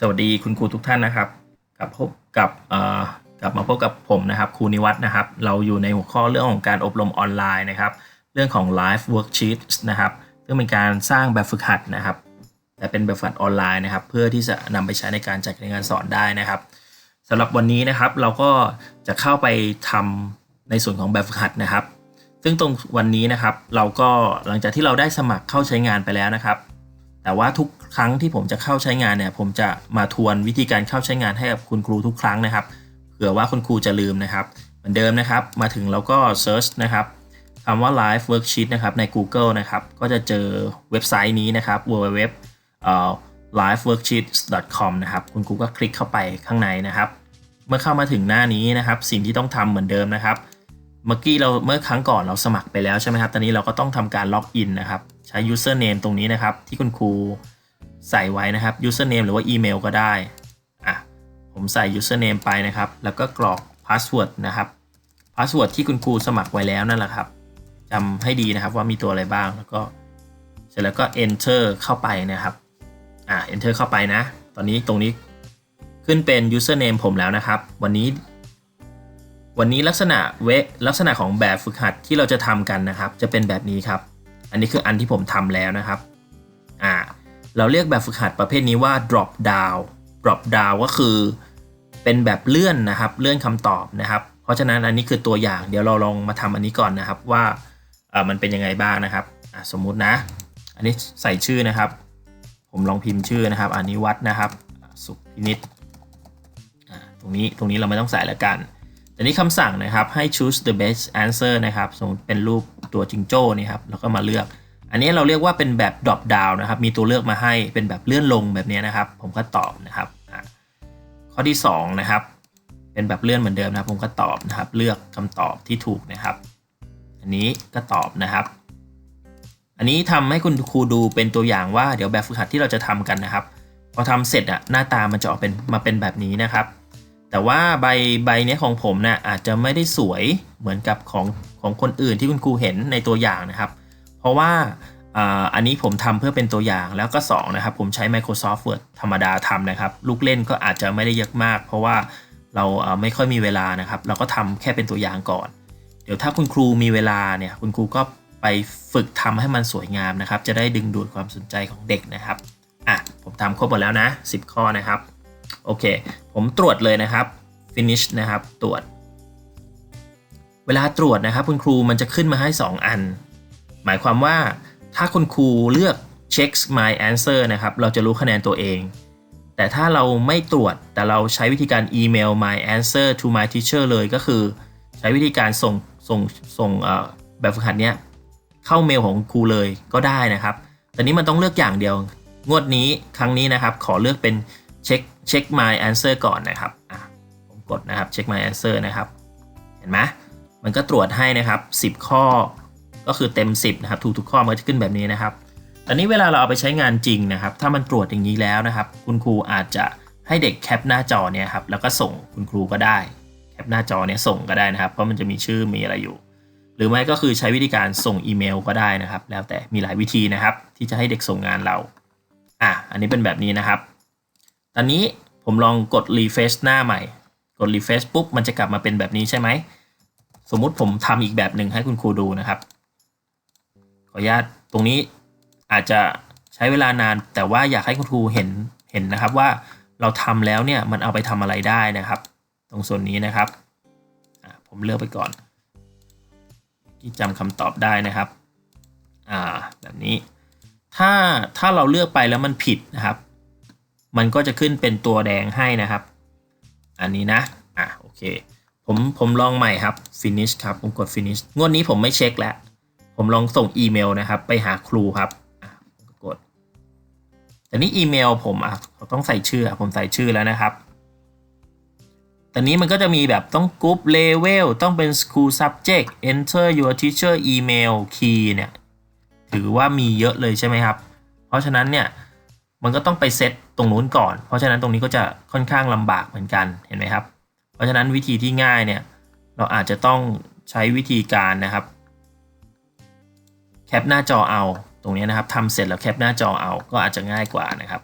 สวัสดีคุณครูทุกท่านนะครับกลับพบกับกลับมาพบกับผมนะครับครูนิวัฒนะครับ เราอยู่ในหัวข้อเรื่องของการอบรมออนไลน์นะครับ เรื่องของ Live Worksheets นะครับซึ่งเป็นการสร้างแบบฝึกหัดนะครับ แต่เป็นแบบฝึกหัดออนไลน์นะครับ เพื่อที่จะนำไปใช้ในการจัดการเรียนการสอนได้นะครับสำหรับวันนี้นะครับเราก็จะเข้าไปทำในส่วนของแบบฝึกหัดนะครับ ซึ่งตรงวันนี้นะครับ เราก็หลังจากที่เราได้สมัครเข้าใช้งานไปแล้วนะครับ แต่ว่าทุกครั้งที่ผมจะเข้าใช้งานเนี่ย ผมจะมาทวนวิธีการเข้าใช้งานให้กับคุณครูทุกครั้งนะครับ เผื่อว่าคุณครูจะลืมนะครับ เหมือนเดิมนะครับ มาถึงเราก็ search นะครับคำว่า live worksheet นะครับใน Google นะครับ ก็จะเจอเว็บไซต์นี้นะครับ www liveworksheets.com นะครับ คุณครูก็คลิกเข้าไปข้างในนะครับ เมื่อเข้ามาถึงหน้านี้นะครับ สิ่งที่ต้องทำเหมือนเดิมนะครับ เมื่อกี้เราเมื่อครั้งก่อนเราสมัครไปแล้วใช่ไหมครับ ตอนนี้เราก็ต้องทำการล็อกอินนะครับ ใช้ username ตรงนี้นะครับ ที่คุณครูใส่ไว้นะครับ username หรือว่าอีเมลก็ได้อะผมใส่ username ไปนะครับ แล้วก็กรอก password นะครับ password ที่คุณครูสมัครไว้แล้วนั่นแหละครับจำให้ดีนะครับว่ามีตัวอะไรบ้างแล้วก็ เสร็จแล้วก็ enter เข้าไปนะครับอะ enter เข้าไปนะ ตอนนี้ตรงนี้ขึ้นเป็น username ผมแล้วนะครับ วันนี้ วันนี้ลักษณะเวลักษณะของแบบฝึกหัดที่เราจะทำกันนะครับ จะเป็นแบบนี้ครับ อันนี้คืออันที่ผมทำแล้วนะครับอ่าเราเรียกแบบฝึกหัดประเภทนี้ว่า drop down drop down ก็คือเป็นแบบเลื่อนนะครับ เลื่อนคำตอบนะครับ เพราะฉะนั้นอันนี้คือตัวอย่าง เดี๋ยวเราลองมาทำอันนี้ก่อนนะครับว่าอ่ามันเป็นยังไงบ้างนะครับอ่าสมมุตินะ อันนี้ใส่ชื่อนะครับ ผมลองพิมพ์ชื่อนะครับอันนี้วัดนะครับ สุพินิษอ่าตรงนี้ตรงนี้เราไม่ต้องใส่แล้วกัน แต่นี้คำสั่งนะครับให้ choose the best answer นะครับสมมติเป็นรูปตัวจิงโจ้นี่ครับแล้วก็มาเลือก อันนี้เราเรียกว่าเป็นแบบ drop down นะครับ มีตัวเลือกมาให้เป็นแบบเลื่อนลงแบบนี้นะครับ ผมก็ตอบนะครับข้อที่2นะครับเป็นแบบเลื่อนเหมือนเดิมนะครับ ผมก็ตอบนะครับ เลือกคำตอบที่ถูกนะครับ อันนี้ก็ตอบนะครับ อันนี้ทำให้คุณครูดูเป็นตัวอย่างว่าเดี๋ยวแบบฝึกหัดที่เราจะทำกันนะครับ พอทำเสร็จอะหน้าตามันจะออกเป็นมาเป็นแบบนี้นะครับ แต่ว่าใบใบนี้ของผมนะ่ะอาจจะไม่ได้สวยเหมือนกับของของคนอื่นที่คุณครูเห็นในตัวอย่างนะครับ เพราะว่าอันนี้ผมทำเพื่อเป็นตัวอย่างแล้วก็2นะครับผมใช้ Microsoft Word ธรรมดาทำนะครับ ลูกเล่นก็อาจจะไม่ได้เยอะมาก เพราะว่าเราอ่าไม่ค่อยมีเวลานะครับ เราก็ทำแค่เป็นตัวอย่างก่อน เดี๋ยวถ้าคุณครูมีเวลาเนี่ยคุณครูก็ไปฝึกทำให้มันสวยงามนะครับ จะได้ดึงดูดความสนใจของเด็กนะครับอะผมทำครบหมดแล้วนะ 10 ข้อนะครับ โอเค ผมตรวจเลยนะครับ finish นะครับ ตรวจ เวลาตรวจนะครับ คุณครูมันจะขึ้นมาให้ 2 อัน หมายความว่าถ้าคุณครูเลือก check my answer นะครับ เราจะรู้คะแนนตัวเอง แต่ถ้าเราไม่ตรวจ แต่เราใช้วิธีการอีเมล my answer to my teacher เลยก็คือ ใช้วิธีการส่งส่งส่งแบบฝึกหัดเนี้ยเข้าเมลของครูเลยก็ได้นะครับแต่นี้มันต้องเลือกอย่างเดียว งวดนี้ครั้งนี้นะครับ ขอเลือกเป็น check check my answer ก่อนนะครับผมกดนะครับ check my answer นะครับเห็นไหมมันก็ตรวจให้นะครับ 10 ข้อก็คือเต็ม 10นะครับถูกทุกข้อมันก็จะขึ้นแบบนี้นะครับตอนนี้เวลาเราเอาไปใช้งานจริงนะครับ ถ้ามันตรวจอย่างนี้แล้วนะครับ คุณครูอาจจะให้เด็กแคปหน้าจอเนี่ยครับแล้วก็ส่งคุณครูก็ได้แคปหน้าจอเนี่ยส่งก็ได้นะครับ เพราะมันจะมีชื่อมีอะไรอยู่ หรือไม่ก็คือใช้วิธีการส่งอีเมลก็ได้นะครับ แล้วแต่มีหลายวิธีนะครับ ที่จะให้เด็กส่งงานเราอะอันนี้เป็นแบบนี้นะครับ ตอนนี้ผมลองกด refresh หน้าใหม่ กด refresh ปุ๊บมันจะกลับมาเป็นแบบนี้ใช่ไหม สมมุติผมทำอีกแบบหนึ่งให้คุณครูดูนะครับ ขออนุญาตตรงนี้อาจจะใช้เวลานาน แต่ว่าอยากให้คุณครูเห็นเห็นนะครับว่าเราทำแล้วเนี่ยมันเอาไปทำอะไรได้นะครับ ตรงส่วนนี้นะครับ ผมเลือกไปก่อน ที่จำคำตอบได้นะครับอ่าแบบนี้ ถ้าถ้าเราเลือกไปแล้วมันผิดนะครับ มันก็จะขึ้นเป็นตัวแดงให้นะครับ อันนี้นะอะโอเคผมผมลองใหม่ครับ finish ครับผมกด finish งวดนี้ผมไม่เช็คแล้ว ผมลองส่งอีเมลนะครับ ไปหาครูครับกดแต่นี้อีเมลผมอะต้องใส่ชื่อผมใส่ชื่อแล้วนะครับแตอนนี้มันก็จะมีแบบต้อง group level ต้องเป็น school subject enter your teacher email key เนี่ย ถือว่ามีเยอะเลยใช่ไหมครับ เพราะฉะนั้นเนี่ย มันก็ต้องไปเซต ตรงนู้นก่อน เพราะฉะนั้นตรงนี้ก็จะค่อนข้างลำบากเหมือนกันเห็นไหมครับ เพราะฉะนั้นวิธีที่ง่ายเนี่ยเราอาจจะต้องใช้วิธีการนะครับแคปหน้าจอเอาตรงนี้นะครับทำเสร็จแล้วแคปหน้าจอเอาก็อาจจะง่ายกว่านะครับ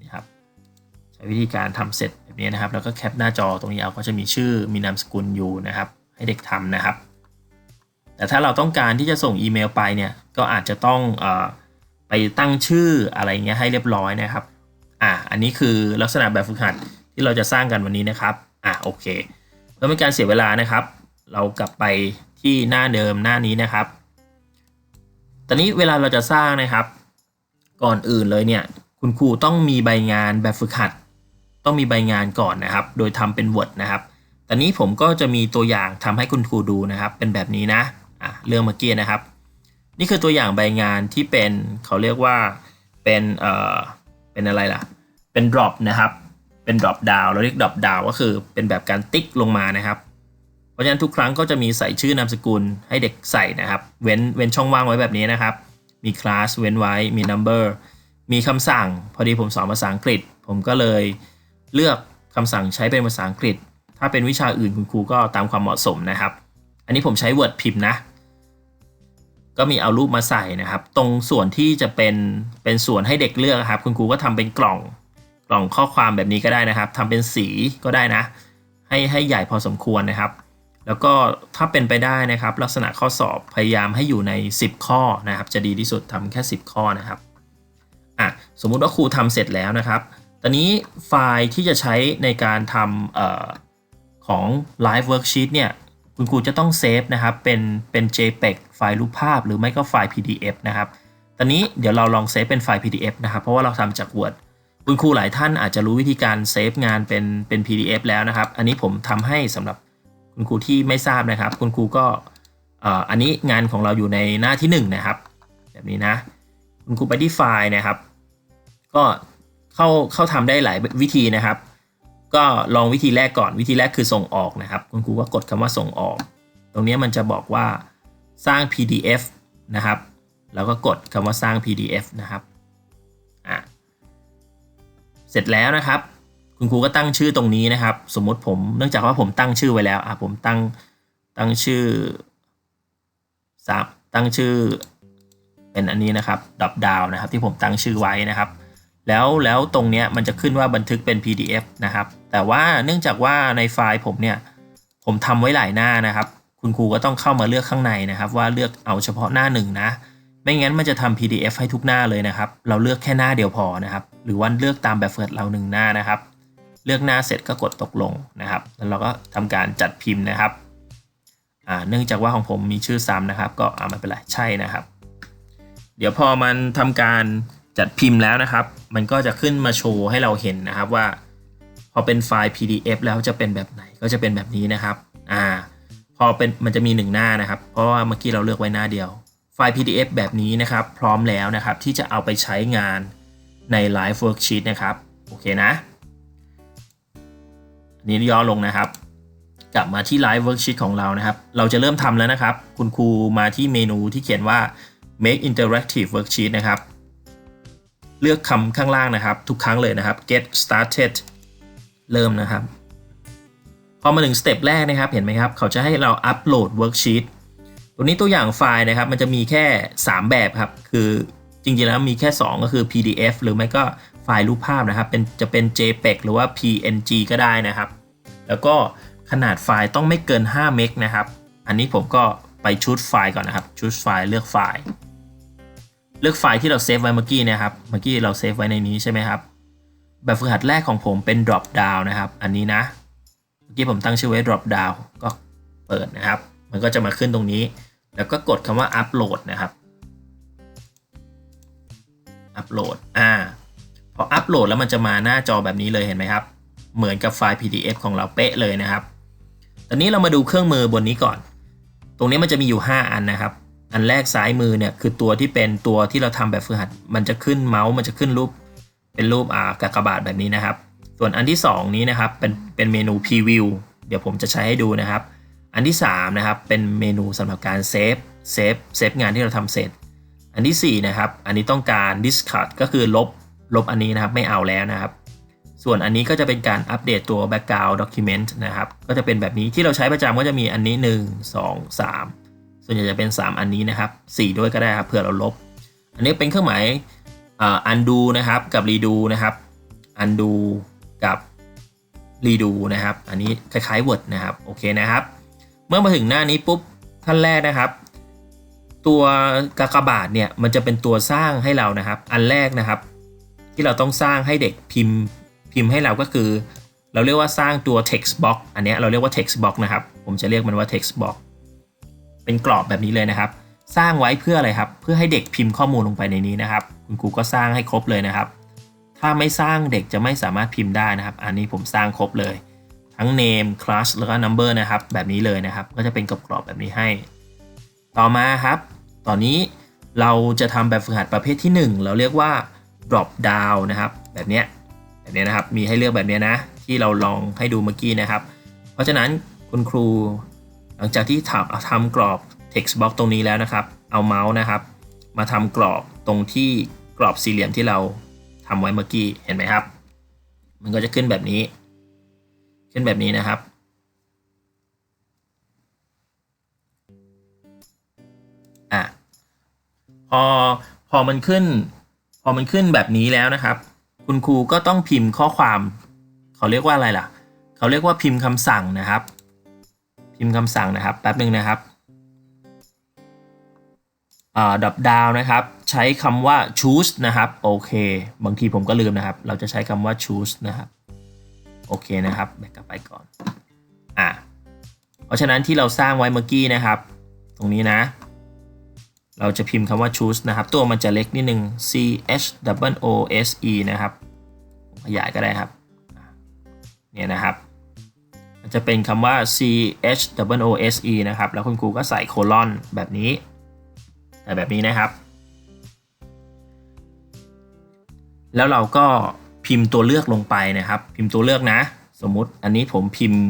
นี่ครับใช้วิธีการทำเสร็จแบบนี้นะครับ แล้วก็แคปหน้าจอตรงนี้เอาก็จะมีชื่อมีนามสกุลอยู่นะครับ ให้เด็กทำนะครับ แต่ถ้าเราต้องการที่จะส่งอีเมลไปเนี่ยก็อาจจะต้องเออไปตั้งชื่ออะไรเงี้ยให้เรียบร้อยนะครับ อะอันนี้คือลักษณะแบบฝึกหัดที่เราจะสร้างกันวันนี้นะครับอะโอเคเพื่อไม่การเสียเวลานะครับ เรากลับไปที่หน้าเดิมหน้านี้นะครับ ตอนนี้เวลาเราจะสร้างนะครับ ก่อนอื่นเลยเนี่ย คุณครูต้องมีใบงานแบบฝึกหัด ต้องมีใบงานก่อนนะครับ โดยทำเป็น Word นะครับตอนนี้ผมก็จะมีตัวอย่างทำให้คุณครูดูนะครับ เป็นแบบนี้นะอะเรื่องเมื่อกี้นะครับ นี่คือตัวอย่างใบงานที่เป็นเขาเรียกว่าเป็นเอ่อ เป็นอะไรล่ะ เป็น drop นะครับ เป็น drop down เราเรียก drop down ก็คือเป็นแบบการติ๊กลงมานะครับ เพราะฉะนั้นทุกครั้งก็จะมีใส่ชื่อนามสกุลให้เด็กใส่นะครับ เว้นเว้นช่องว่างไว้แบบนี้นะครับ มี class เว้นไว้ มี number มีคำสั่ง พอดีผมสอนภาษาอังกฤษ ผมก็เลยเลือกคำสั่งใช้เป็นภาษาอังกฤษ ถ้าเป็นวิชาอื่นคุณครูก็ตามความเหมาะสมนะครับ อันนี้ผมใช้ Word พิมพ์นะ ก็มีเอารูปมาใส่นะครับ ตรงส่วนที่จะเป็นเป็นส่วนให้เด็กเลือกครับ คุณครูก็ทำเป็นกล่องกล่องข้อความแบบนี้ก็ได้นะครับทำเป็นสีก็ได้นะ ให้ให้ใหญ่พอสมควรนะครับ แล้วก็ถ้าเป็นไปได้นะครับ ลักษณะข้อสอบพยายามให้อยู่ใน 10 ข้อนะครับ จะดีที่สุดทำแค่ 10 ข้อนะครับอะสมมุติว่าครูทำเสร็จแล้วนะครับ ตอนนี้ไฟล์ที่จะใช้ในการทำเอ่อของ Live Worksheet เนี่ย คุณครูจะต้องเซฟนะครับเป็นเป็น JPEG ไฟล์รูปภาพหรือไม่ก็ไฟล์ PDF นะครับตอนนี้เดี๋ยวเราลองเซฟเป็นไฟล์ PDF นะครับ เพราะว่าเราทำจาก Word คุณครูหลายท่านอาจจะรู้วิธีการเซฟงานเป็นเป็น PDF แล้วนะครับ อันนี้ผมทำให้สำหรับคุณครูที่ไม่ทราบนะครับ คุณครูก็อันนี้งานของเราอยู่ในหน้าที่ 1 นะครับ แบบนี้นะ คุณครูไปที่ไฟล์นะครับ ก็เข้าเข้าทำได้หลายวิธีนะครับ ก็ลองวิธีแรกก่อนวิธีแรกคือส่งออกนะครับ คุณครูก็กดคำว่าส่งออก ตรงนี้มันจะบอกว่าสร้าง PDF นะครับ แล้วก็กดคำว่าสร้าง PDF นะครับอะเสร็จแล้วนะครับ คุณครูก็ตั้งชื่อตรงนี้นะครับ สมมติผมเนื่องจากว่าผมตั้งชื่อไว้แล้วอะผมตั้งตั้งชื่อตั้งชื่อเป็นอันนี้นะครับดับดาวนะครับ ที่ผมตั้งชื่อไว้นะครับ แล้วแล้วตรงเนี้ยมันจะขึ้นว่าบันทึกเป็น PDF นะครับ แต่ว่าเนื่องจากว่าในไฟล์ผมเนี่ยผมทำไว้หลายหน้านะครับ คุณครูก็ต้องเข้ามาเลือกข้างในนะครับ ว่าเลือกเอาเฉพาะหน้าหนึ่งนะ ไม่งั้นมันจะทำ PDF ให้ทุกหน้าเลยนะครับ เราเลือกแค่หน้าเดียวพอนะครับ หรือว่าเลือกตามแบบเฟิร์สเราหนึ่งหน้านะครับ เลือกหน้าเสร็จก็กดตกลงนะครับ แล้วเราก็ทำการจัดพิมพ์นะครับอ่าเนื่องจากว่าของผมมีชื่อซ้ำนะครับ ก็อ่าไม่เป็นไรใช่นะครับ เดี๋ยวพอมันทำการ จัดพิมพ์แล้วนะครับ มันก็จะขึ้นมาโชว์ให้เราเห็นนะครับว่า พอเป็นไฟล์ PDF แล้วจะเป็นแบบไหนก็จะเป็นแบบนี้นะครับอ่าพอเป็นมันจะมี 1 หน้านะครับ เพราะว่าเมื่อกี้เราเลือกไว้หน้าเดียว ไฟล์ PDF แบบนี้นะครับ พร้อมแล้วนะครับ ที่จะเอาไปใช้งานใน Live Worksheet นะครับ โอเคนะนนี้ย่อลงนะครับ กลับมาที่ Live Worksheet ของเรานะครับ เราจะเริ่มทำแล้วนะครับ คุณครูมาที่เมนูที่เขียนว่า make interactive worksheet นะครับ เลือกคำข้างล่างนะครับ ทุกครั้งเลยนะครับ get started เริ่มนะครับ พอมาถึงสเต็ปแรกนะครับ เห็นไหมครับ เขาจะให้เราอัปโหลด worksheet ตัวนี้ตัวอย่างไฟล์นะครับ มันจะมีแค่ 3 แบบครับ คือจริงๆแล้วมีแค่ 2 ก็คือ PDF หรือไม่ก็ไฟล์รูปภาพนะครับ เป็นจะเป็น JPEG หรือว่า PNG ก็ได้นะครับ แล้วก็ขนาดไฟล์ต้องไม่เกิน5เมกนะครับ อันนี้ผมก็ไปชุดไฟล์ก่อนนะครับ ชุดไฟล์เลือกไฟล์ เลือกไฟล์ที่เราเซฟไว้เมื่อกี้นะครับ เมื่อกี้เราเซฟไว้ในนี้ใช่ไหมครับ แบบฝึกหัดแรกของผมเป็น drop down นะครับ อันนี้นะ เมื่อกี้ผมตั้งชื่อไว้ drop down ก็เปิดนะครับ มันก็จะมาขึ้นตรงนี้ แล้วก็กดคำว่า upload นะครับ upload อ่า พอ upload แล้วมันจะมาหน้าจอแบบนี้เลยเห็นไหมครับ เหมือนกับไฟล์ PDF ของเราเป๊ะเลยนะครับ ตอนนี้เรามาดูเครื่องมือบนนี้ก่อน ตรงนี้มันจะมีอยู่ 5 อันนะครับ อันแรกซ้ายมือเนี่ยคือตัวที่เป็นตัวที่เราทำแบบฝึกหัด มันจะขึ้นเมาส์มันจะขึ้นรูป เป็นรูปอ่ากากบาทแบบนี้นะครับ ส่วนอันที่ 2 นี้นะครับเป็นเป็นเมนู preview เดี๋ยวผมจะใช้ให้ดูนะครับ อันที่3นะครับเป็นเมนูสำหรับการเซฟเซฟเซฟงานที่เราทำเสร็จ อันที่4นะครับอันนี้ต้องการ discard ก็คือลบลบอันนี้นะครับไม่เอาแล้วนะครับ ส่วนอันนี้ก็จะเป็นการอัปเดตตัว background document นะครับ ก็จะเป็นแบบนี้ที่เราใช้ประจำก็จะมีอันนี้ 1 2 3 ส่วนใหญ่จะเป็น 3 อันนี้นะครับ 4 ด้วยก็ได้ครับเผื่อเราลบ อันนี้เป็นเครื่องหมาย undo นะครับกับ redo นะครับ undo กับ redo นะครับ อันนี้คล้ายๆ Word นะครับโอเคนะครับ เมื่อมาถึงหน้านี้ปุ๊บขั้นแรกนะครับ ตัวกากบาทเนี่ยมันจะเป็นตัวสร้างให้เรานะครับ อันแรกนะครับ ที่เราต้องสร้างให้เด็กพิมพ์พิมพ์ให้เราก็คือ เราเรียกว่าสร้างตัว text box อันนี้เราเรียกว่า text box นะครับ ผมจะเรียกมันว่า text box เป็นกรอบแบบนี้เลยนะครับ สร้างไว้เพื่ออะไรครับ เพื่อให้เด็กพิมพ์ข้อมูลลงไปในนี้นะครับ คุณครูก็สร้างให้ครบเลยนะครับ ถ้าไม่สร้างเด็กจะไม่สามารถพิมพ์ได้นะครับ อันนี้ผมสร้างครบเลย ทั้ง name class แล้วก็ number นะครับ แบบนี้เลยนะครับ ก็จะเป็นกรอบๆแบบนี้ให้ ต่อมาครับ ตอนนี้เราจะทำแบบฝึกหัดประเภทที่ 1 เราเรียกว่า drop down นะครับ แบบเนี้ยแบบนี้นะครับ มีให้เลือกแบบนี้นะ ที่เราลองให้ดูเมื่อกี้นะครับ เพราะฉะนั้นคุณครู หลังจากที่ทำทำกรอบ text box ตรงนี้แล้วนะครับ เอาเมาส์นะครับ มาทำกรอบตรงที่กรอบสี่เหลี่ยมที่เราทำไว้เมื่อกี้เห็นไหมครับ มันก็จะขึ้นแบบนี้ ขึ้นแบบนี้นะครับ อะพอพอมันขึ้น พอมันขึ้นแบบนี้แล้วนะครับ คุณครูก็ต้องพิมพ์ข้อความ เขาเรียกว่าอะไรล่ะ เขาเรียกว่าพิมพ์คำสั่งนะครับ พิมพ์คำสั่งนะครับแป๊บหนึ่งนะครับดับดาวนะครับ ใช้คำว่า choose นะครับโอเค บางทีผมก็ลืมนะครับ เราจะใช้คำว่า choose นะครับโอเคนะครับแบกกลับไปก่อนอะเพราะฉะนั้นที่เราสร้างไว้เมื่อกี้นะครับ ตรงนี้นะ เราจะพิมพ์คำว่า choose นะครับ ตัวมันจะเล็กนิดนึง c h w o s e นะครับขยายก็ได้ครับเนี่ยนะครับ จะเป็นคำว่า c h w o s e นะครับ แล้วคุณครูก็ใส่โคลอนแบบนี้ แต่แบบนี้นะครับ แล้วเราก็พิมพ์ตัวเลือกลงไปนะครับ พิมพ์ตัวเลือกนะ สมมุติอันนี้ผมพิมพ์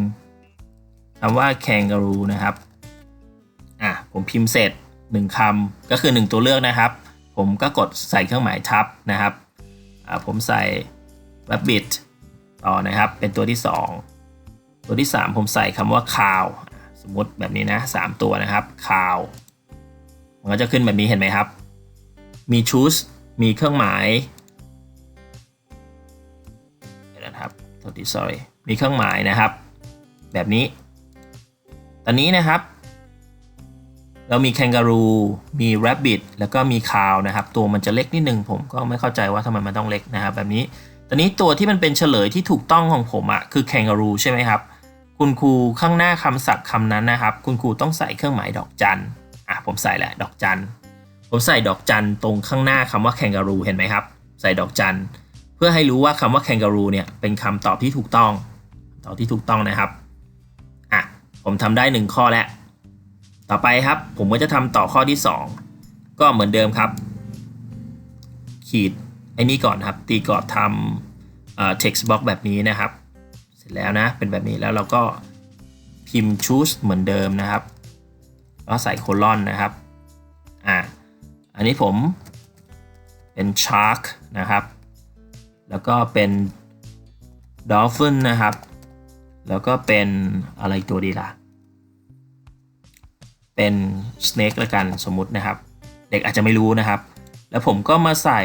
คำว่า kangaroo นะครับ อะ ผมพิมพ์เสร็จ1คำก็คือ 1 ตัวเลือกนะครับ ผมก็กดใส่เครื่องหมายทับนะครับอ่าผมใส่ rabbit ต่อนะครับ เป็นตัวที่ 2 ตัวที่ 3 ผมใส่คำว่า cow สมมติแบบนี้นะ 3 ตัวนะครับ cow มันก็จะขึ้นแบบนี้เห็นไหมครับ มี choose มีเครื่องหมายเดี๋ยวนะครับ sorry มีเครื่องหมายนะครับ แบบนี้ ตอนนี้นะครับ เรามี kangaroo มี rabbit แล้วก็มี cow นะครับ ตัวมันจะเล็กนิดนึง ผมก็ไม่เข้าใจว่าทำไมมันต้องเล็กนะครับ แบบนี้ตอนนี้ตัวที่มันเป็นเฉลยที่ถูกต้องของผมอะคือ kangaroo ใช่ไหมครับ คุณครูข้างหน้าคำศัพท์คำนั้นนะครับ คุณครูต้องใส่เครื่องหมายดอกจันอะผมใส่แหละดอกจันผมใส่ดอกจันตรงข้างหน้าคำว่า kangaroo เห็นไหมครับ ใส่ดอกจันเพื่อให้รู้ว่าคำว่า kangaroo เนี่ยเป็นคำตอบที่ถูกต้องตอบที่ถูกต้องนะครับอะผมทำได้ 1 ข้อแล้วต่อไปครับผมก็จะทำต่อข้อที่ 2 ก็เหมือนเดิมครับ ขีดไอ้นี่ก่อนครับ ตีกรอบทำ text box แบบนี้นะครับ ร็จแล้วนะ เป็นแบบนี้แล้วเราก็พิมพ์ choose เหมือนเดิมนะครับแล้วใส่โคลอนนะครับ อ่า อันนี้ผมเป็น shark นะครับ แล้วก็เป็น dolphin นะครับ แล้วก็เป็นอะไรตัวดีล่ะ เป็น snake ละกันสมมุตินะครับ เด็กอาจจะไม่รู้นะครับ แล้วผมก็มาใส่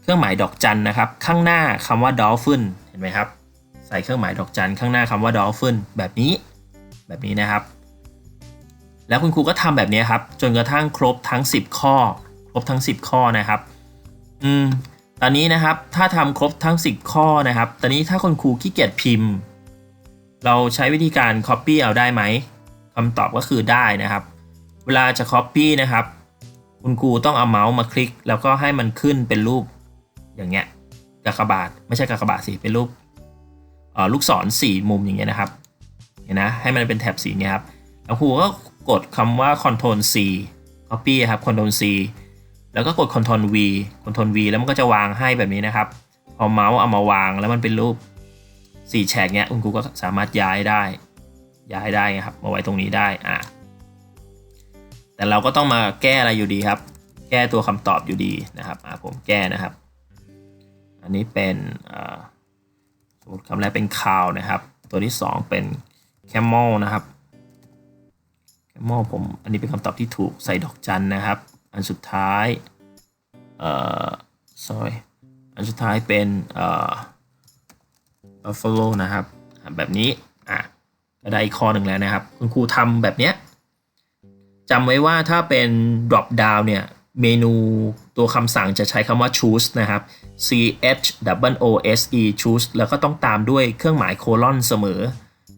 เครื่องหมายดอกจันนะครับ ข้างหน้าคำว่า dolphin เห็นไหมครับ ส่เครื่องหมายดอกจันข้างหน้าคำว่า dolphin แบบนี้ แบบนี้นะครับ แล้วคุณครูก็ทำแบบนี้ครับ จนกระทั่งครบทั้ง 10 ข้อ ครบทั้ง 10 ข้อนะครับ อืม ตอนนี้นะครับ ถ้าทำครบทั้ง 10 ข้อนะครับ ตอนนี้ถ้าคุณครูขี้เกียจพิมพ์ เราใช้วิธีการ Copy เอาได้ไหมคำตอบก็คือได้นะครับ เวลาจะ Copy นะครับ คุณครูต้องเอาเมาส์มาคลิก แล้วก็ให้มันขึ้นเป็นรูปอย่างเงี้ยกากบาท ไม่ใช่กากบาทสิ เป็นรูป ลูกศรสี่มุมอย่างเงี้ยนะครับเห็นนะให้มันเป็นแถบสีเงี้ยครับแล้วครูก็กดคำว่า Ctrl C Copy ครับ Ctrl C แล้วก็กด Ctrl V Ctrl V แล้วมันก็จะวางให้แบบนี้นะครับ พอเมาส์เอามาวางแล้วมันเป็นรูปสี่แฉกเนี้ยคุณครูก็สามารถย้ายได้ ย้ายได้ครับมาไว้ตรงนี้ได้อะแต่เราก็ต้องมาแก้อะไรอยู่ดีครับ แก้ตัวคำตอบอยู่ดีนะครับอะผมแก้นะครับ อันนี้เป็นอ่า สมมติคำแรกเป็น cow นะครับ ตัวที่ 2 เป็น camel นะครับ camel ผมอันนี้เป็นคำตอบที่ถูกใส่ดอกจันนะครับ อันสุดท้ายเอ่อ sorry อันสุดท้ายเป็นเอ่อ buffalo นะครับแบบนี้อะก็ได้อีกข้อหนึ่งแล้วนะครับ คุณครูทำแบบเนี้ยจำไว้ว่าถ้าเป็น drop down เนี่ย เมนูตัวคำสั่งจะใช้คำว่า choose นะครับ c h w o s e choose แล้วก็ต้องตามด้วยเครื่องหมายโคลอนเสมอ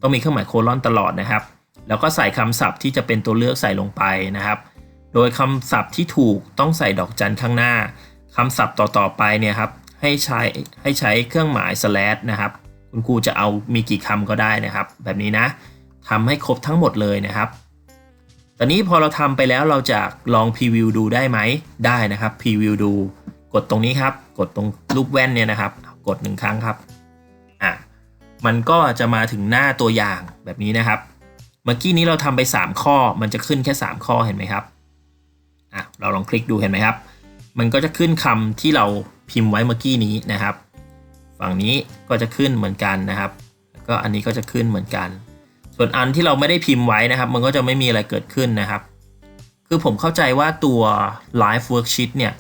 ต้องมีเครื่องหมายโคลอนตลอดนะครับ แล้วก็ใส่คำศัพท์ที่จะเป็นตัวเลือกใส่ลงไปนะครับ โดยคำศัพท์ที่ถูกต้องใส่ดอกจันข้างหน้าคำศัพท์ต่อๆไปเนี่ยครับให้ใช้ให้ใช้เครื่องหมาย slash นะครับ คุณครูจะเอามีกี่คำก็ได้นะครับ แบบนี้นะทำให้ครบทั้งหมดเลยนะครับ ตอนนี้พอเราทำไปแล้วเราจะลองพรีวิวดูได้ไหมได้นะครับพรีวิวดู กดตรงนี้ครับ กดตรงรูปแว่นเนี่ยนะครับ กดหนึ่งครั้งครับอะมันก็จะมาถึงหน้าตัวอย่างแบบนี้นะครับ เมื่อกี้นี้เราทำไป 3 ข้อ มันจะขึ้นแค่ 3 ข้อเห็นไหมครับอะเราลองคลิกดูเห็นไหมครับ มันก็จะขึ้นคำที่เราพิมพ์ไว้เมื่อกี้นี้นะครับ ฝั่งนี้ก็จะขึ้นเหมือนกันนะครับ ก็อันนี้ก็จะขึ้นเหมือนกัน ส่วนอันที่เราไม่ได้พิมพ์ไว้นะครับ มันก็จะไม่มีอะไรเกิดขึ้นนะครับ คือผมเข้าใจว่าตัว Live Worksheet เนี่ย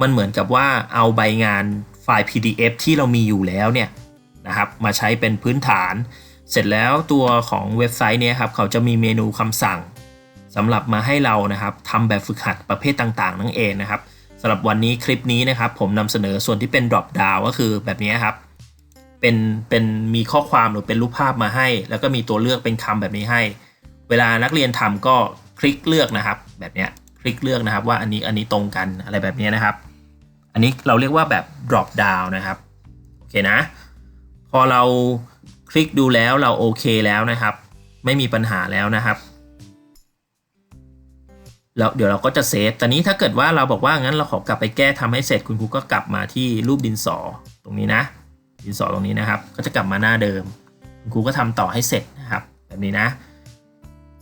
มันเหมือนกับว่าเอาใบงานไฟล์ PDF ที่เรามีอยู่แล้วเนี่ยนะครับ มาใช้เป็นพื้นฐาน เสร็จแล้วตัวของเว็บไซต์เนี่ยครับ เขาจะมีเมนูคำสั่งสำหรับมาให้เรานะครับทำแบบฝึกหัดประเภทต่างๆ นั่นเองนะครับสำหรับวันนี้คลิปนี้นะครับ ผมนำเสนอส่วนที่เป็น drop down ก็คือแบบนี้ครับ เป็นเป็นมีข้อความหรือเป็นรูปภาพมาให้ แล้วก็มีตัวเลือกเป็นคำแบบนี้ให้ เวลานักเรียนทำก็คลิกเลือกนะครับ แบบเนี้ยคลิกเลือกนะครับว่าอันนี้อันนี้ตรงกันอะไรแบบนี้นะครับ อันนี้เราเรียกว่าแบบ drop down นะครับโอเคนะ พอเราคลิกดูแล้วเราโอเคแล้วนะครับ ไม่มีปัญหาแล้วนะครับแล้วเดี๋ยวเราก็จะเซฟตอนนี้ถ้าเกิดว่าเราบอกว่างั้นเราขอกลับไปแก้ทำให้เสร็จคุณครูก็กลับมาที่รูปดินสอตรงนี้นะ ดินสอตรงนี้นะครับ ก็จะกลับมาหน้าเดิมคุณครูก็ทำต่อให้เสร็จนะครับ แบบนี้นะ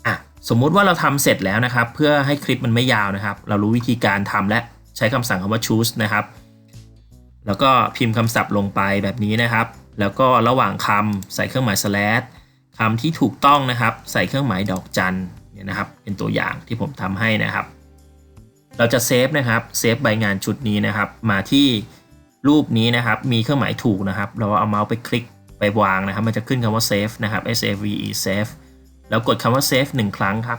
อะสมมุติว่าเราทำเสร็จแล้วนะครับ เพื่อให้คลิปมันไม่ยาวนะครับ เรารู้วิธีการทำและใช้คำสั่งคำว่า choose นะครับ แล้วก็พิมพ์คำศัพท์ลงไปแบบนี้นะครับ แล้วก็ระหว่างคำใส่เครื่องหมาย slash คำที่ถูกต้องนะครับ ใส่เครื่องหมายดอกจันเนี่ยนะครับ เป็นตัวอย่างที่ผมทำให้นะครับ เราจะเซฟนะครับเซฟใบงานชุดนี้นะครับ มาที่ รูปนี้นะครับมีเครื่องหมายถูกนะครับ เราเอาเมาส์ไปคลิกไปวางนะครับ มันจะขึ้นคำว่า save นะครับ S A V E save แล้วกดคำว่า save 1 ครั้งครับ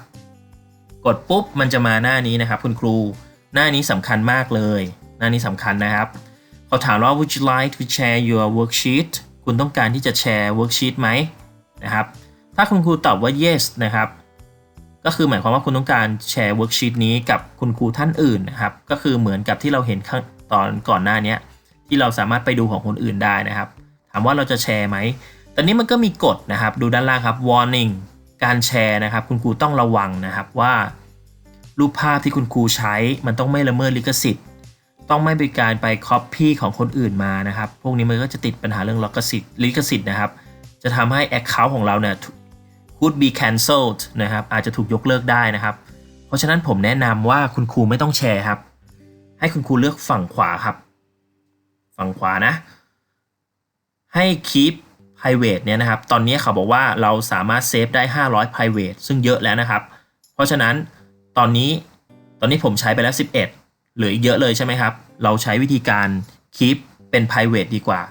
กดปุ๊บมันจะมาหน้านี้นะครับ คุณครู หน้านี้สำคัญมากเลย หน้านี้สำคัญนะครับเขาถามว่า would you like to share your worksheet คุณต้องการที่จะแชร์ worksheet ไหมนะครับ ถ้าคุณครูตอบว่า yes นะครับ ก็คือหมายความว่าคุณต้องการแชร์เวิร์กชีตนี้กับคุณครูท่านอื่นนะครับ ก็คือเหมือนกับที่เราเห็นตอนก่อนหน้านี้ ที่เราสามารถไปดูของคนอื่นได้นะครับ ถามว่าเราจะแชร์ไหมตอนนี้มันก็มีกฎนะครับ ดูด้านล่างครับ warning การแชร์นะครับ คุณครูต้องระวังนะครับว่า รูปภาพที่คุณครูใช้มันต้องไม่ละเมิดลิขสิทธิ์ ต้องไม่เป็นการไปค copy ของคนอื่นมานะครับ พวกนี้มันก็จะติดปัญหาเรื่องลิขสิทธิ์ลิขสิทธิ์นะครับ จะทำให้ account ของเราเนี่ย could be cancelled นะครับ อาจจะถูกยกเลิกได้นะครับ เพราะฉะนั้นผมแนะนำว่าคุณครูไม่ต้องแชร์ครับ ให้คุณครูเลือกฝั่งขวาครับ ฝั่งขวานะ ให้ keep private เนี่ยนะครับ ตอนนี้เขาบอกว่าเราสามารถเซฟได้ 500 private ซึ่งเยอะแล้วนะครับ เพราะฉะนั้นตอนนี้ตอนนี้ผมใช้ไปแล้ว 11 เหลืออีกเยอะเลยใช่ไหมครับ เราใช้วิธีการ keep เป็น private ดีกว่า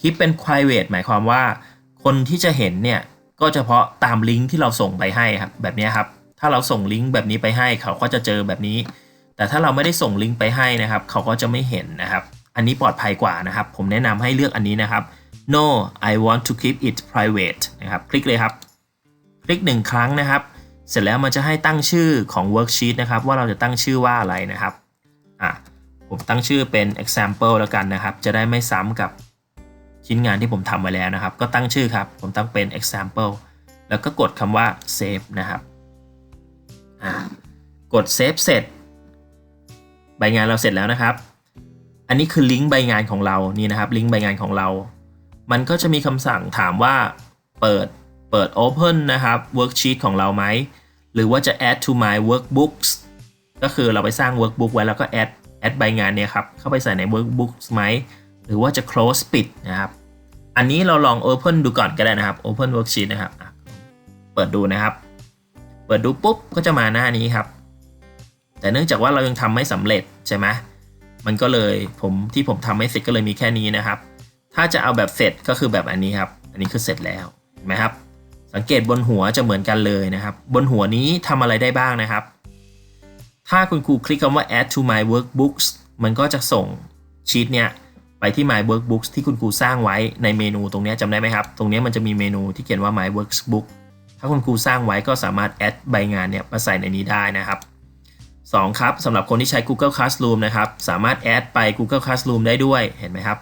keep เป็น private หมายความว่า คนที่จะเห็นเนี่ยก็เฉพาะตามลิงก์ที่เราส่งไปให้ครับแบบนี้ครับ ถ้าเราส่งลิงก์แบบนี้ไปให้เขาก็จะเจอแบบนี้ แต่ถ้าเราไม่ได้ส่งลิงก์ไปให้นะครับ เขาก็จะไม่เห็นนะครับ อันนี้ปลอดภัยกว่านะครับ ผมแนะนำให้เลือกอันนี้นะครับ no I want to keep it private นะครับ คลิกเลยครับ คลิกหนึ่งครั้งนะครับ เสร็จแล้วมันจะให้ตั้งชื่อของ worksheet นะครับ ว่าเราจะตั้งชื่อว่าอะไรนะครับ อะ ผมตั้งชื่อเป็น example แล้วกันนะครับ จะได้ไม่ซ้ำกับชิ้นงานที่ผมทำไว้แล้วนะครับ ก็ตั้งชื่อครับ ผมตั้งเป็น example แล้วก็กดคำว่า save นะครับ อะ กด save เสร็จ ใบงานเราเสร็จแล้วนะครับ อันนี้คือลิงก์ใบงานของเรานี่นะครับลิงก์ใบงานของเรา มันก็จะมีคำสั่งถามว่าเปิดเปิด open นะครับ worksheet ของเราไหม หรือว่าจะ add to my workbooks ก็คือเราไปสร้าง workbook ไว้แล้วก็ add add ใบงานเนี่ยครับเข้าไปใส่ใน workbooks ไหม หรือว่าจะ close ปิดนะครับ อันนี้เราลอง open ดูก่อนก็ได้นะครับ open worksheet นะครับ เปิดดูนะครับ เปิดดูปุ๊บก็จะมาหน้านี้ครับ แต่เนื่องจากว่าเรายังทำไม่สำเร็จใช่ไหม มันก็เลยผมที่ผมทำไม่เสร็จก็เลยมีแค่นี้นะครับ ถ้าจะเอาแบบเสร็จก็คือแบบอันนี้ครับ อันนี้คือเสร็จแล้วเห็นไหมครับ สังเกตบนหัวจะเหมือนกันเลยนะครับ บนหัวนี้ทำอะไรได้บ้างนะครับ ถ้าคุณครูคลิกคำว่า add to my workbooks มันก็จะส่งชีตเนี่ยไปที่ my workbooks ที่คุณครูสร้างไว้ในเมนูตรงนี้จำได้ไหมครับ ตรงนี้มันจะมีเมนูที่เขียนว่า my workbook ถ้าคุณครูสร้างไว้ก็สามารถ add ใบงานเนี่ยมาใส่ในนี้ได้นะครับ 2ครับสำหรับคนที่ใช้ Google Classroom นะครับสามารถ add ไป Google Classroom ได้ด้วยเห็นไหมครับ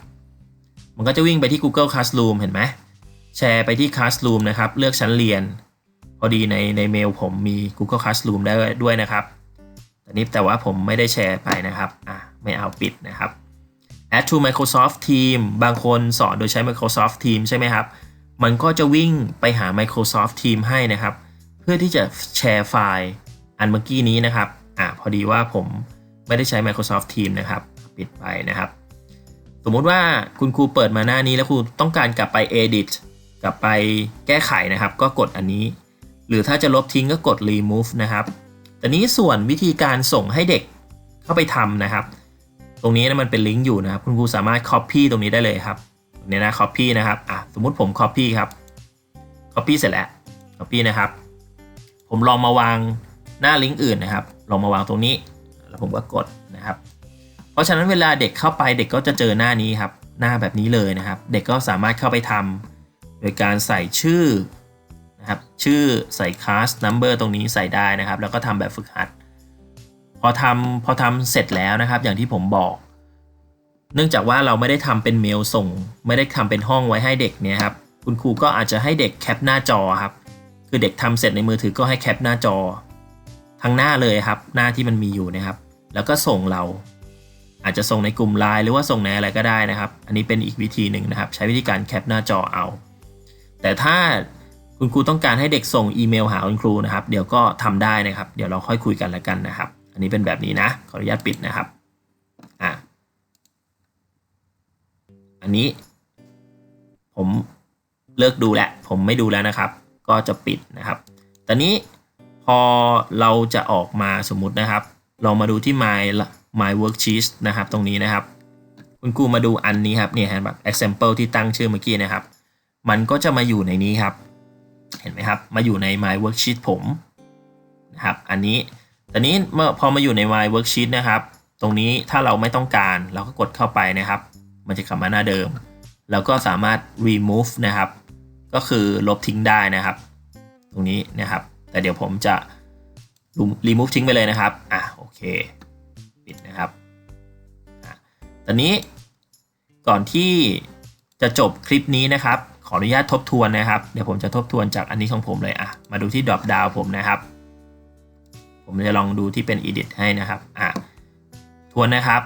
มันก็จะวิ่งไปที่ Google Classroom เห็นไหมแชร์ไปที่ Classroom นะครับ เลือกชั้นเรียน พอดีในในเมลผมมี Google Classroom ได้ด้วยนะครับแต่นี้แต่ว่าผมไม่ได้แชร์ไปนะครับอะไม่เอาปิดนะครับ add to Microsoft Team บางคนสอนโดยใช้ Microsoft Team ใช่ไหมครับ มันก็จะวิ่งไปหา Microsoft Team ให้นะครับ เพื่อที่จะแชร์ไฟล์อันเมื่อกี้นี้นะครับ อะพอดีว่าผมไม่ได้ใช้ Microsoft Teams นะครับ ปิดไปนะครับ สมมุติว่าคุณครูเปิดมาหน้านี้แล้วครูต้องการกลับไป edit กลับไปแก้ไขนะครับ ก็กดอันนี้ หรือถ้าจะลบทิ้งก็กด remove นะครับแต่นี้ส่วนวิธีการส่งให้เด็กเข้าไปทำนะครับ ตรงนี้นะมันเป็นลิงก์อยู่นะครับ คุณครูสามารถ copy ตรงนี้ได้เลยครับตรงนี้นะ copy นะครับอะสมมุติผม copy ครับ copy เสร็จแล้ว copy นะครับ ผมลองมาวางหน้าลิงก์อื่นนะครับ ลองมาวางตรงนี้ แล้วผมก็กดนะครับ เพราะฉะนั้นเวลาเด็กเข้าไปเด็กก็จะเจอหน้านี้ครับ หน้าแบบนี้เลยนะครับ เด็กก็สามารถเข้าไปทำโดยการใส่ชื่อนะครับ ชื่อใส่ class number ตรงนี้ใส่ได้นะครับ แล้วก็ทำแบบฝึกหัด พอทำพอทำเสร็จแล้วนะครับ อย่างที่ผมบอก เนื่องจากว่าเราไม่ได้ทำเป็นเมลส่ง ไม่ได้ทำเป็นห้องไว้ให้เด็กเนี่ยครับ คุณครูก็อาจจะให้เด็กแคปหน้าจอครับ คือเด็กทำเสร็จในมือถือก็ให้แคปหน้าจอ ทั้งหน้าเลยครับ หน้าที่มันมีอยู่นะครับ แล้วก็ส่งเรา อาจจะส่งในกลุ่มไลน์หรือว่าส่งในอะไรก็ได้นะครับ อันนี้เป็นอีกวิธีหนึ่งนะครับ ใช้วิธีการแคปหน้าจอเอา แต่ถ้าคุณครูต้องการให้เด็กส่งอีเมลหาคุณครูนะครับ เดี๋ยวก็ทำได้นะครับ เดี๋ยวเราค่อยคุยกันแล้วกันนะครับ อันนี้เป็นแบบนี้นะ ขออนุญาตปิดนะครับอะอันนี้ ผมเลิกดูแล้วผมไม่ดูแล้วนะครับ ก็จะปิดนะครับ ตอนนี้ พอเราจะออกมาสมมุตินะครับลองมาดูที่ my my worksheet นะครับตรงนี้นะครับ คุณครูมาดูอันนี้ครับเนี่ยเห็นแบบ example ที่ตั้งชื่อเมื่อกี้นะครับ มันก็จะมาอยู่ในนี้ครับ เห็นไหมครับ มาอยู่ใน my worksheet ผมนะครับ อันนี้ตอนนี้เมื่อพอมาอยู่ใน my worksheet นะครับ ตรงนี้ถ้าเราไม่ต้องการเราก็กดเข้าไปนะครับ มันจะกลับมาหน้าเดิม แล้วก็สามารถ remove นะครับ ก็คือลบทิ้งได้นะครับ ตรงนี้นะครับ แต่เดี๋ยวผมจะ remove ทิ้งไปเลยนะครับ อะโอเค ปิดนะครับอตอนนี้ก่อนที่จะจบคลิปนี้นะครับ ขออนุญาตทบทวนนะครับ เดี๋ยวผมจะทบทวนจากอันนี้ของผมเลยอะ มาดูที่ drop down ผมนะครับ ผมจะลองดูที่เป็น edit ให้นะครับ อะ ทวนนะครับ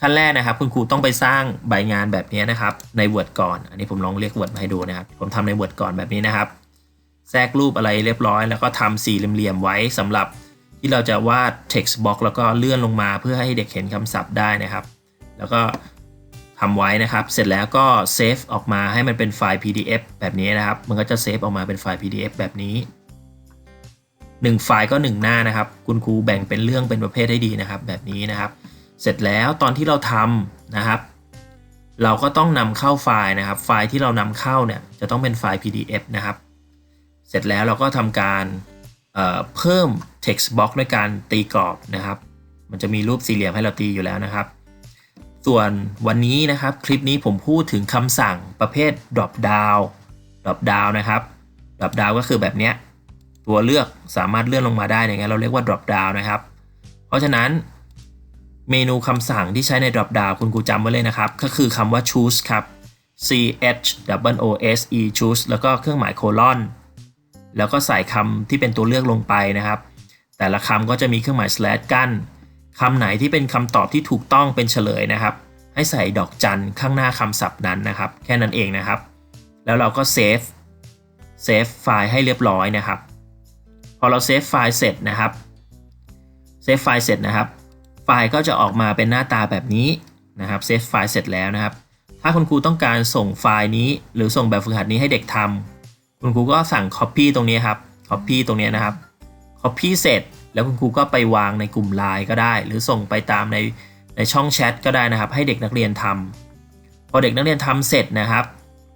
ขั้นแรกนะครับ คุณครูต้องไปสร้างใบงานแบบนี้นะครับ ใน Word ก่อน อันนี้ผมลองเรียก Word มาให้ดูนะครับ ผมทำใน Word ก่อนแบบนี้นะครับ แทรกรูปอะไรเรียบร้อย แล้วก็ทำสี่เหลี่ยมๆไว้สำหรับที่เราจะวาด text box แล้วก็เลื่อนลงมาเพื่อให้เด็กเห็นคำศัพท์ได้นะครับ แล้วก็ทำไว้นะครับ เสร็จแล้วก็เซฟออกมาให้มันเป็นไฟล์ PDF แบบนี้นะครับ มันก็จะเซฟออกมาเป็นไฟล์ PDF แบบนี้1ไฟล์ก็ 1 หน้านะครับ คุณครูแบ่งเป็นเรื่องเป็นประเภทให้ดีนะครับ แบบนี้นะครับ เสร็จแล้วตอนที่เราทำนะครับ เราก็ต้องนำเข้าไฟล์นะครับ ไฟล์ที่เรานำเข้าเนี่ยจะต้องเป็นไฟล์ PDF นะครับ เสร็จแล้วเราก็ทำการเเพิ่ม text box ด้วยการตีกรอบนะครับ มันจะมีรูปสี่เหลี่ยมให้เราตีอยู่แล้วนะครับ ส่วนวันนี้นะครับคลิปนี้ผมพูดถึงคำสั่งประเภท drop down drop down นะครับ drop down ก็คือแบบเนี้ยตัวเลือกสามารถเลื่อนลงมาได้อย่างเงี้ยเราเรียกว่า drop down นะครับ เพราะฉะนั้นเมนูคำสั่งที่ใช้ใน drop down คุณครูจำไว้เลยนะครับ ก็คือคำว่า choose ครับ c h w o s e choose แล้วก็เครื่องหมายโคลอน แล้วก็ใส่คำที่เป็นตัวเลือกลงไปนะครับ แต่ละคำก็จะมีเครื่องหมาย slash กั้นคำไหนที่เป็นคำตอบที่ถูกต้องเป็นเฉลยนะครับ ให้ใส่ดอกจันข้างหน้าคำศัพท์นั้นนะครับ แค่นั้นเองนะครับ แล้วเราก็เซฟเซฟไฟล์ให้เรียบร้อยนะครับ พอเราเซฟไฟล์เสร็จนะครับเซฟไฟล์เสร็จนะครับ ไฟล์ก็จะออกมาเป็นหน้าตาแบบนี้นะครับเซฟไฟล์เสร็จแล้วนะครับ ถ้าคุณครูต้องการส่งไฟล์นี้ หรือส่งแบบฝึกหัดนี้ให้เด็กทำ คุณครูก็สั่ง Copy ตรงนี้ครับ Copy ตรงนี้นะครับ Copy เสร็จ แล้วคุณครูก็ไปวางในกลุ่มไลน์ก็ได้ หรือส่งไปตามในในช่องแชทก็ได้นะครับ ให้เด็กนักเรียนทำพอเด็กนักเรียนทำเสร็จนะครับ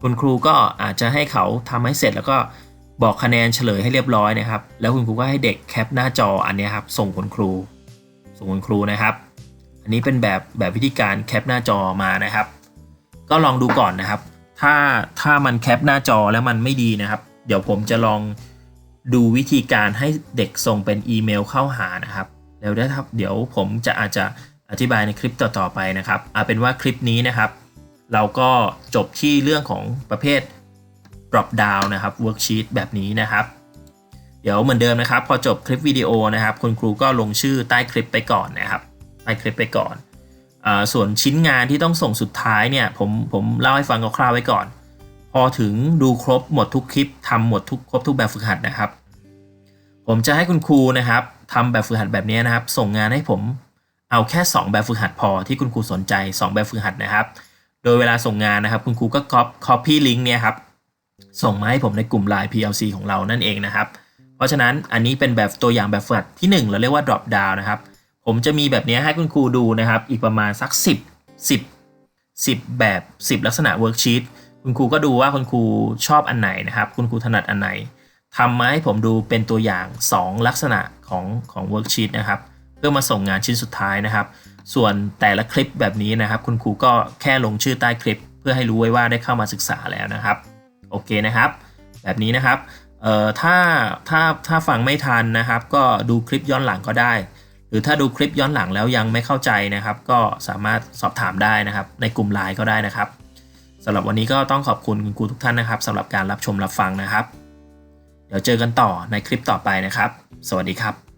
คุณครูก็อาจจะให้เขาทำให้เสร็จแล้วก็บอกคะแนนเฉลยให้เรียบร้อยนะครับ แล้วคุณครูก็ให้เด็กแคปหน้าจออันนี้ครับ ส่งคุณครู ส่งคุณครูนะครับ อันนี้เป็นแบบแบบวิธีการแคปหน้าจอมานะครับ ก็ลองดูก่อนนะครับ ถ้าถ้ามันแคปหน้าจอแล้วมันไม่ดีนะครับ เดี๋ยวผมจะลองดูวิธีการให้เด็กส่งเป็นอีเมลเข้าหานะครับเดี๋ยวเดี๋ยวผมจะอาจจะอธิบายในคลิปต่อๆไปนะครับเอาเป็นว่าคลิปนี้นะครับ เราก็จบที่เรื่องของประเภท drop down นะครับ worksheet แบบนี้นะครับ เดี๋ยวเหมือนเดิมนะครับ พอจบคลิปวิดีโอนะครับ คุณครูก็ลงชื่อใต้คลิปไปก่อนนะครับใต้คลิปไปก่อน ส่วนชิ้นงานที่ต้องส่งสุดท้ายเนี่ยผมผมเล่าให้ฟังคร่าวๆไว้ก่อน พอถึงดูครบหมดทุกคลิปทำหมดทุกครบทุกแบบฝึกหัดนะครับ ผมจะให้คุณครูนะครับทำแบบฝึกหัดแบบนี้นะครับ ส่งงานให้ผมเอาแค่ 2 แบบฝึกหัดพอที่คุณครูสนใจ 2 แบบฝึกหัดนะครับ โดยเวลาส่งงานนะครับ คุณครูก็ copy link เนี่ยครับส่งมาให้ผมในกลุ่ม Line PLC ของเรานั่นเองนะครับ เพราะฉะนั้นอันนี้เป็นแบบตัวอย่างแบบฝึกหัดที่ 1 เราเรียกว่า drop down นะครับ ผมจะมีแบบนี้ให้คุณครูดูนะครับ อีกประมาณสัก 10 10 10 แบบ 10 ลักษณะ worksheet คุณครูก็ดูว่าคุณครูชอบอันไหนนะครับ คุณครูถนัดอันไหนทำมาให้ผมดูเป็นตัวอย่าง 2 ลักษณะของของ worksheet นะครับ เพื่อมาส่งงานชิ้นสุดท้ายนะครับ ส่วนแต่ละคลิปแบบนี้นะครับ คุณครูก็แค่ลงชื่อใต้คลิป เพื่อให้รู้ไว้ว่าได้เข้ามาศึกษาแล้วนะครับ โอเคนะครับ แบบนี้นะครับเอ่อถ้าถ้าถ้าฟังไม่ทันนะครับ ก็ดูคลิปย้อนหลังก็ได้ หรือถ้าดูคลิปย้อนหลังแล้วยังไม่เข้าใจนะครับ ก็สามารถสอบถามได้นะครับ ในกลุ่มไลน์ก็ได้นะครับสำหรับวันนี้ก็ต้องขอบคุณคุณครูทุกท่านนะครับสำหรับการรับชมรับฟังนะครับ เดี๋ยวเจอกันต่อในคลิปต่อไปนะครับ สวัสดีครับ